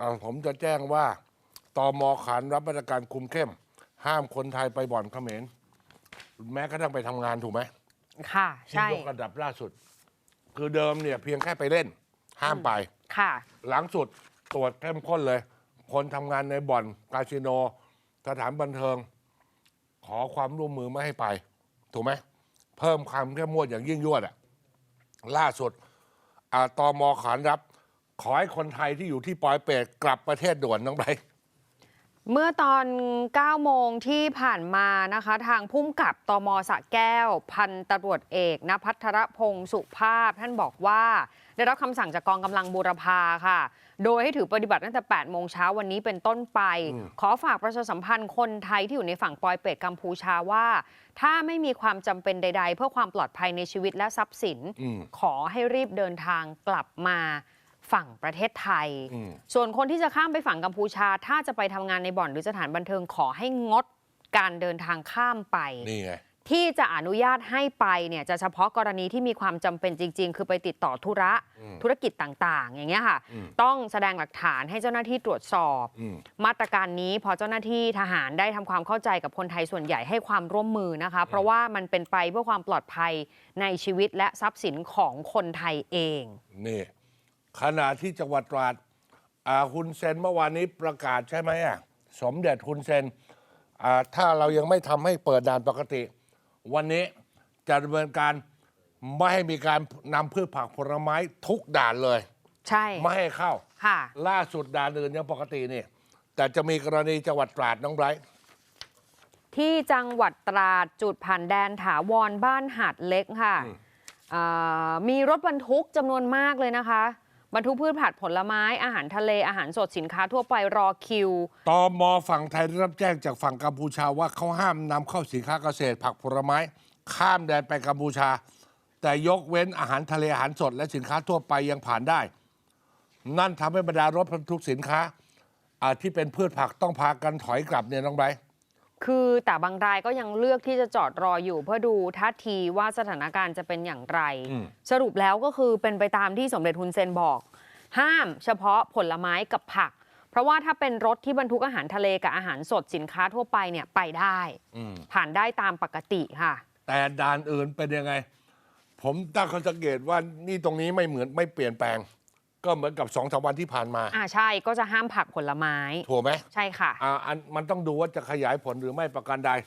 อ่าผมจะแจ้งว่าตมขานรับมาตรการคุมเข้ม ห้ามคนไทยไปบ่อนเขมรแม้กระทั่งไปทำงานถูกไหมค่ะ ที่ใช่ ยกระดับล่าสุด คือเดิมเนี่ยเพียงแค่ไปเล่น ห้ามไป ค่ะ หลังสุดตรวจเข้มข้นเลย คนทำงานในบ่อนคาสิโน สถานบันเทิง ขอความร่วมมือไม่ให้ไป ถูกไหม เพิ่มความเข้มงวดอย่างยิ่งยวดอะล่าสุดอาตมขานรับ ขอให้คนไทยที่อยู่ที่ปอยเปรตกลับประเทศด่วนน้องไบร์ทเมื่อตอน 9 โมงที่ผ่านมานะคะ ทางพุ่มกับตมสระแก้ว พันตำรวจเอกนภัทรพงศ์สุภาพ ท่านบอกว่า ได้รับคำสั่งจากกองกำลังบูรพาค่ะ โดยให้ถือปฏิบัติตั้งแต่ 8 โมงเช้าวันนี้เป็นต้นไปขอฝากประชาสัมพันธ์คนไทยที่อยู่ในฝั่งปอยเปรตกัมพูชาว่า ถ้าไม่มีความจำเป็นใด ๆ เพื่อความปลอดภัยในชีวิตและทรัพย์สิน อืม ขอให้รีบเดินทางกลับมา ฝั่งประเทศไทยอืมส่วนคนที่จะข้ามไปฝั่งกัมพูชา ถ้าจะไปทำงานในบ่อนหรือสถานบันเทิงขอให้งดการเดินทางข้ามไป นี่ไงที่จะอนุญาตให้ไปเนี่ยจะเฉพาะกรณีที่มีความจำเป็นจริง ๆ คือไปติดต่อธุระอืมธุรกิจต่างๆ อย่างเงี้ยค่ะอืมต้องแสดงหลักฐานให้เจ้าหน้าที่ตรวจสอบอืมมาตรการนี้พอเจ้าหน้าที่ทหารได้ทำความเข้าใจกับคนไทยส่วนใหญ่ให้ความร่วมมือนะคะ เพราะว่ามันเป็นไปเพื่อความปลอดภัยในชีวิตและทรัพย์สินของคนไทยเองนี่ ขณะที่จังหวัดตราดอ่าฮุนเซนเมื่อวานนี้ประกาศใช่ไหมอะสมเด็จฮุนเซนอ่าถ้าเรายังไม่ทำให้เปิดด่านปกติ วันนี้จะดำเนินการไม่ให้มีการนำพืชผักผลไม้ทุกด่านเลย ใช่ ไม่ให้เข้าค่ะ ล่าสุดด่านอื่นยังปกตินี่ แต่จะมีกรณีจังหวัดตราดน้องไบรท์ที่จังหวัดตราดจุดผ่านแดนถาวรบ้านหาดเล็กค่ะอ่ามีรถบรรทุกจำนวนมากเลยนะคะ บรรทุกพืชผักผลไม้อาหารทะเลอาหารสดสินค้าทั่วไปรอคิวตอมฝั่งไทยได้รับแจ้งจากฝั่งกัมพูชาว่าเขาห้ามนำเข้าสินค้าเกษตร ผักผลไม้ ข้ามแดนไปกัมพูชา แต่ยกเว้นอาหารทะเลอาหารสด และสินค้าทั่วไปยังผ่านได้ นั่นทำให้บรรดารถบรรทุกสินค้าอ่าที่เป็นพืชผักต้องพากันถอยกลับเนี่ยน้องไบรท์ คือแต่บางรายก็ยังเลือกที่จะจอดรออยู่ เพื่อดูท่าทีว่าสถานการณ์จะเป็นอย่างไรอืมสรุปแล้วก็คือเป็นไปตามที่สมเด็จฮุนเซนบอก ห้ามเฉพาะผลไม้กับผัก เพราะว่าถ้าเป็นรถที่บรรทุกอาหารทะเลกับอาหารสดสินค้าทั่วไปเนี่ยไปได้อืมผ่านได้ตามปกติค่ะ แต่ด่านอื่นเป็นยังไง ผมตั้งข้อสังเกตว่านี่ตรงนี้ไม่เหมือนไม่เปลี่ยนแปลง ก็เหมือนกับสองสามวันที่ผ่านมา อ่าใช่ก็จะห้ามผักผลไม้ ถูกไหมใช่ค่ะ อ่าอันมันต้องดูว่าจะขยายผลหรือไม่ประการใด